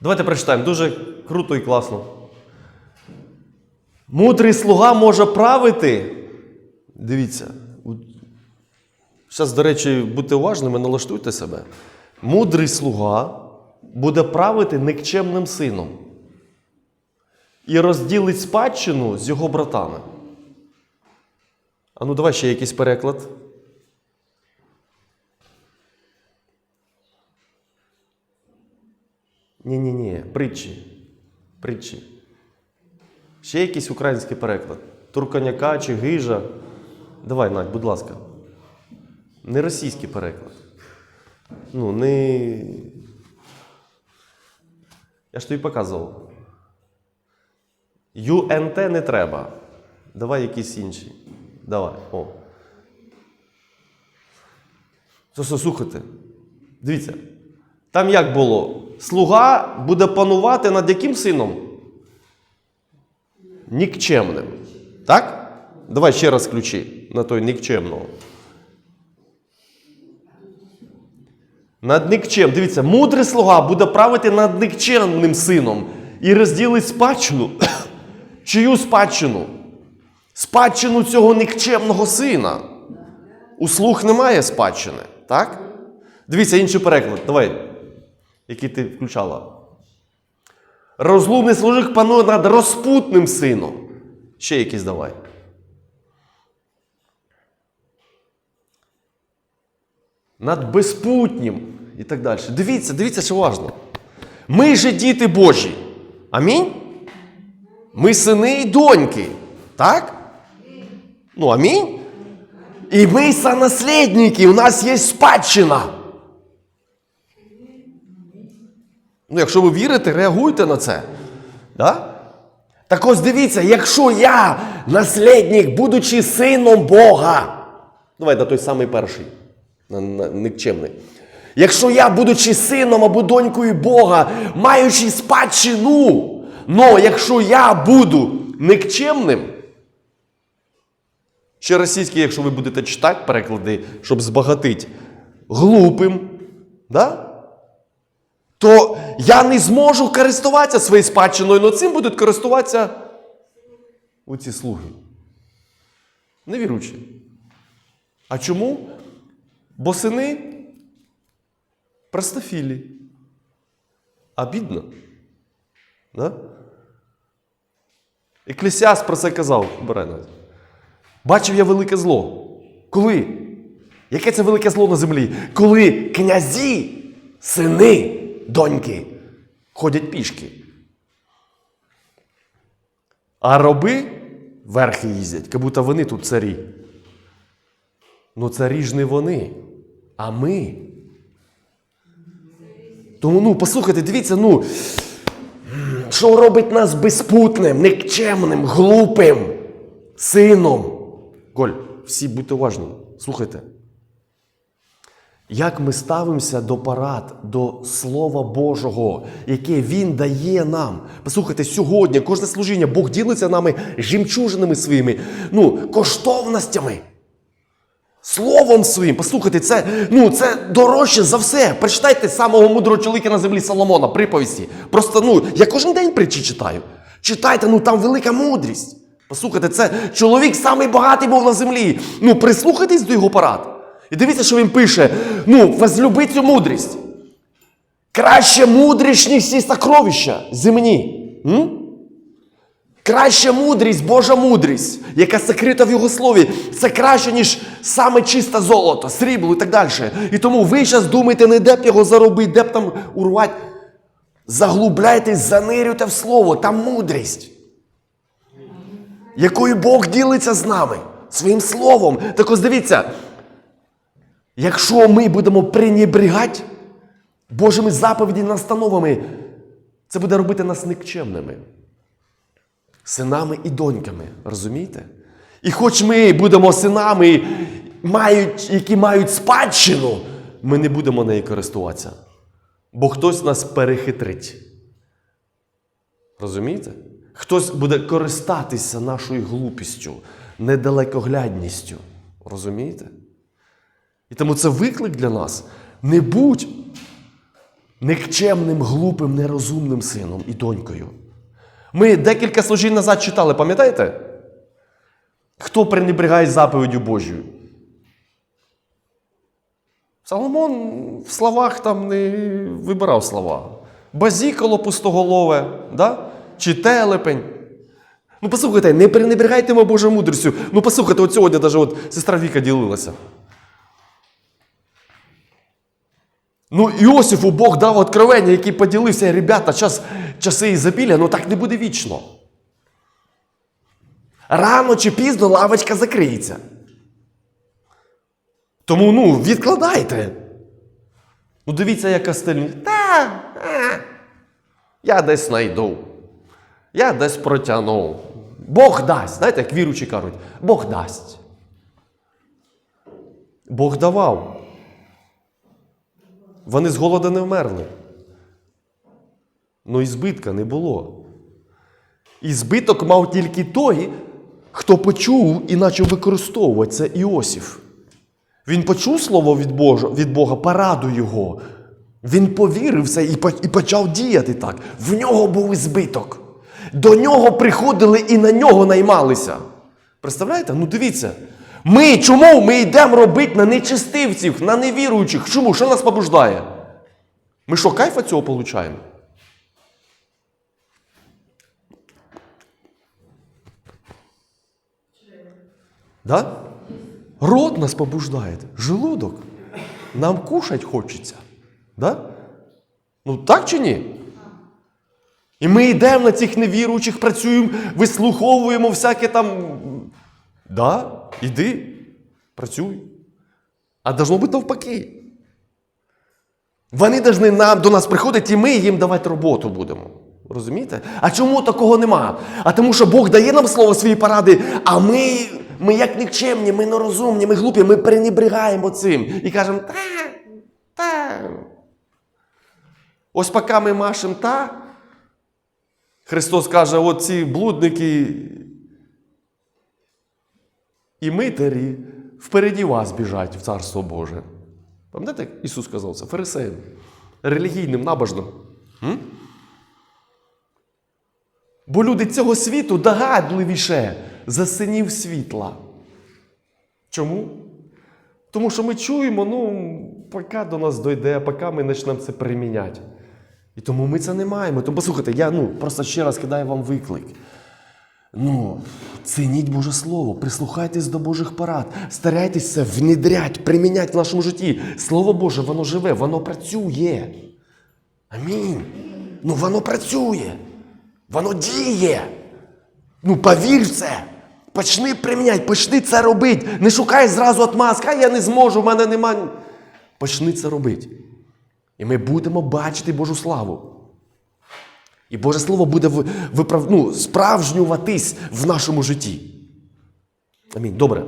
Давайте прочитаємо. Дуже круто і класно. Мудрий слуга може правити. Дивіться. Зараз, до речі, будьте уважними, налаштуйте себе. Мудрий слуга буде правити никчемним сином і розділить спадщину з його братами. А ну, давай ще якийсь переклад. Ні-ні-ні, притчі. Притчі. Ще якийсь український переклад. Турканяка чи гижа. Давай, Надь, будь ласка. Не російський переклад. Ну, не. Я ж тобі показував. ЮНТ не треба. Давай якісь інші. Давай. О. Слухайте. Дивіться. Там як було? Слуга буде панувати над яким сином? Нікчемним. Так? Давай ще раз ключі на той нікчемного. Над нікчем. Дивіться, мудрий слуга буде правити над нікчемним сином і розділить спадщину. Чию спадщину? Спадщину цього нікчемного сина. У слуг немає спадщини, так? Дивіться, інший переклад. Давай, який ти включала. Розлумний служик панує над розпутним сином. Ще якийсь давай. Над безпутнім і так далі. Дивіться, дивіться, що важливо. Ми же діти Божі. Амінь? Ми сини і доньки. Так? Ну, амінь. І ми сонаслідники, у нас є спадщина. Ну, якщо ви вірите, реагуйте на це. Да? Так ось дивіться, якщо я наслідник, будучи сином Бога. Давай на той самий перший, на, на, никчемний. Якщо я, будучи сином або донькою Бога, маючи спадщину, но якщо я буду никчемним, ще російський, якщо ви будете читати переклади, щоб збагатити, глупим, да? то я не зможу користуватися своєю спадщиною, але цим будуть користуватися оці слуги. Невіручі. А чому? Бо сини простофілі. А бідно. Да? Еклесіас про це казав. Навіть. Бачив я велике зло. Коли? Яке це велике зло на землі? Коли князі, сини, доньки ходять пішки. А роби верхи їздять, як будто вони тут царі. Ну, царі ж не вони, а ми. Тому, ну, послухайте, дивіться, ну, що робить нас безпутним, никчемним, глупим сином. Голь, всі будьте уважні, слухайте. Як ми ставимося до парад, до Слова Божого, яке Він дає нам. Послухайте, сьогодні кожне служіння Бог ділиться нами жемчужинами своїми, ну, коштовностями. Словом своїм. Послухайте, це, ну, це дорожче за все. Прочитайте самого мудрого чоловіка на землі Соломона, приповісті. Просто ну, я кожен день притчі читаю. Читайте, ну там велика мудрість. Послухайте, це чоловік самий багатий був на землі. Ну, прислухайтесь до його парад. І дивіться, що він пише: ну, возлюби цю мудрість. Краще мудрість, ніж всі сокровища земні. М? Краща мудрість, Божа мудрість, яка сокрита в Його слові, це краще, ніж саме чисте золото, срібло і так далі. І тому ви зараз думаєте, не де б його заробити, де б там урвати. Заглубляйтесь, занирюйте в слово, там мудрість, якою Бог ділиться з нами, своїм словом. Так ось дивіться, якщо ми будемо пренебрігати Божими заповідями, настановами, це буде робити нас никчемними синами і доньками. Розумієте? І хоч ми будемо синами, мають, які мають спадщину, ми не будемо нею користуватися. Бо хтось нас перехитрить. Розумієте? Хтось буде користатися нашою глупістю, недалекоглядністю. Розумієте? І тому це виклик для нас. Не будь никчемним, глупим, нерозумним сином і донькою. Ми декілька служінь назад читали, пам'ятаєте? Хто пренебрігає заповіддю Божою? Соломон в словах там не вибирав слова. Базікало пустоголове, да? чи телепень. Ну, послухайте, не пренебрігайте Божою мудрістю. Ну, послухайте, от сьогодні навіть от сестра Віка ділилася. Ну, Іосифу Бог дав откровення, який поділився, ребята, час, часи ізобілля, ну так не буде вічно. Рано чи пізно лавочка закриється. Тому ну, відкладайте. Ну, дивіться, яка стильні. Та, е, я десь знайду. Я десь протягну. Бог дасть. Знаєте, як віручі кажуть, Бог дасть. Бог давав. Вони з голоду не вмерли. Ну і збитка не було. І збиток мав тільки той, хто почув і почав використовувати це Іосиф. Він почув слово від Бога, від Бога пораду його. Він повірив це і почав діяти так. В нього був збиток. До нього приходили і на нього наймалися. Представляєте? Ну дивіться. Ми чому ми йдемо робити на нечистивців, на невіруючих? Чому? Що нас побуждає? Ми що, кайфа цього получаємо? Да? Рот нас побуждає, желудок. Нам кушать хочеться. Да? Ну так чи ні? І ми йдемо на цих невіруючих, працюємо, вислуховуємо всяке там. Да, іди, працюй. А должно бути навпаки. Вони повинні нам до нас приходити, і ми їм давати роботу будемо. Розумієте? А чому такого нема? А тому, що Бог дає нам слово свої поради, а ми, ми як нікчемні, ми нерозумні, ми глупі, ми пренебрігаємо цим і кажемо, та, та. Ось поки ми машемо та. Христос каже, от ці блудники і митарі впереді вас біжать в Царство Боже. Пам'ятаєте, як Ісус сказав це? Фарисеям, релігійним, набожним. М? Бо люди цього світу догадливіше за синів світла. Чому? Тому що ми чуємо, ну, поки до нас дойде, поки ми почнемо це приміняти. І тому ми це не маємо. Тому послухайте, я ну, просто ще раз кидаю вам виклик. Ну, цініть Боже Слово, прислухайтесь до Божих порад, старайтесь це внедрять, примінять в нашому житті. Слово Боже, воно живе, воно працює. Амінь. Ну, воно працює. Воно діє. Ну, повір в це. Почни приміняти, почни це робити. Не шукай зразу отмазки, а я не зможу, в мене нема. Почни це робити. І ми будемо бачити Божу славу. І Боже Слово буде ви- виправ... ну, справжнюватись в нашому житті. Амінь. Добре.